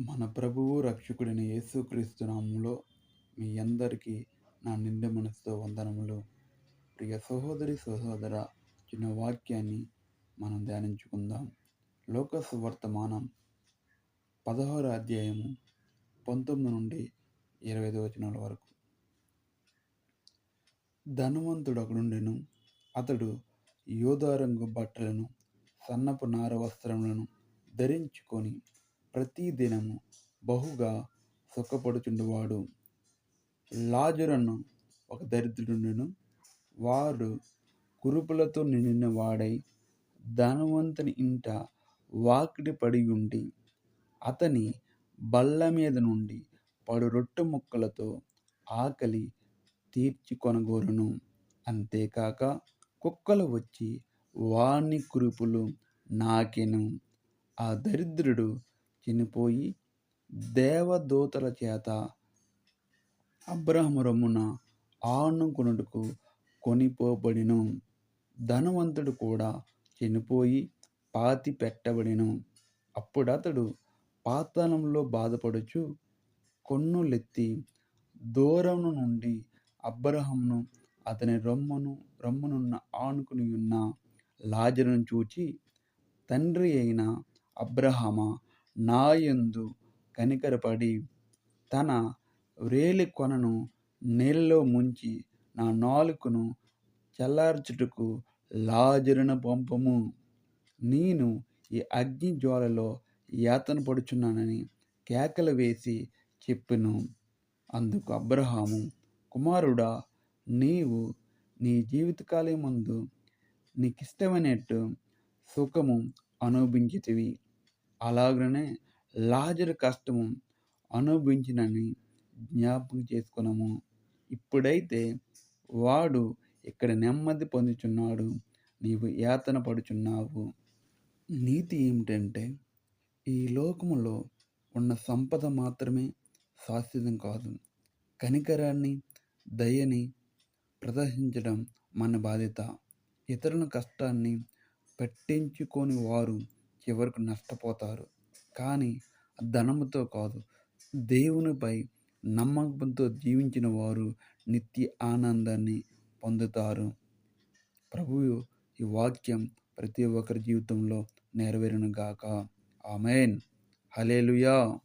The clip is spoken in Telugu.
మన ప్రభువు రక్షకుడైన యేసుక్రీస్తు నామంలో మీ అందరికీ నా నిండు మనసుతో వందనములు. ప్రియ సహోదరి సహోదర చిన్న వాక్యాన్ని మనం ధ్యానించుకుందాం. లోకస్ వర్తమానం పదహారు అధ్యాయము పంతొమ్మిది నుండి ఇరవై ఐదు వచనాల వరకు. ధనవంతుడు ఒకడుండెను అతడు యోధారంగు బట్టలను సన్నపు నార వస్త్రములను ధరించుకొని ప్రతిదినము బహుగా సుఖపడుచుండువాడు. లాజురను ఒక దరిద్రుడును వారు కురుపులతో నిండిన వాడై ధనవంతుని ఇంట వాకిడి పడి ఉండి అతని బల్ల మీద నుండి పడు రొట్టె ముక్కలతో ఆకలి తీర్చి కొనగోరును అంతేకాక కుక్కలు వచ్చి వాణ్ణి కురుపులు నాకెను. ఆ దరిద్రుడు చనిపోయి దేవదూతల చేత అబ్రహము రొమ్మున ఆనుకునుటకు కొనిపోబడిను. ధనవంతుడు కూడా చనిపోయి పాతి పెట్టబడిను. అప్పుడతడు పాతాళంలో బాధపడుచు కొన్నులెత్తి దూరం నుండి అబ్రహంను అతని రొమ్మును రొమ్మునున్న ఆనుకుని ఉన్న లాజరును చూచి తండ్రి అయిన అబ్రహమా నాయందు కనికరపడి తన వ్రేలి కొనను నీళ్ళలో ముంచి నా నాలుకను చల్లార్చుటకు లాజరును పంపము. నేను ఈ అగ్ని జ్వాలలో యాతన పడుచున్నానని కేకలు వేసి చెప్పెను. అందుకు అబ్రహాము కుమారుడా నీవు నీ జీవితకాలం ముందు నీకిష్టమైనట్టు సుఖము అనుభవించితివి. అలాగనే లాజరు కష్టము అనుభవించినని జ్ఞాపకం చేసుకున్నాము. ఇప్పుడైతే వాడు ఇక్కడ నెమ్మది పొందుచున్నాడు. నీవు యాతన పడుచున్నావు. నీతి ఏమిటంటే ఈ లోకములో ఉన్న సంపద మాత్రమే శాశ్వతం కాదు. కనికరాన్ని దయని ప్రదర్శించడం మన బాధ్యత. ఇతరుల కష్టాన్ని పట్టించుకొని వారు చివరకు నష్టపోతారు. కానీ ధనముతో కాదు దేవునిపై నమ్మకంతో జీవించిన వారు నిత్య ఆనందాన్ని పొందుతారు. ప్రభువు ఈ వాక్యం ప్రతి ఒక్కరి జీవితంలో నెరవేరును గాక. ఆమెన్. హలేలుయా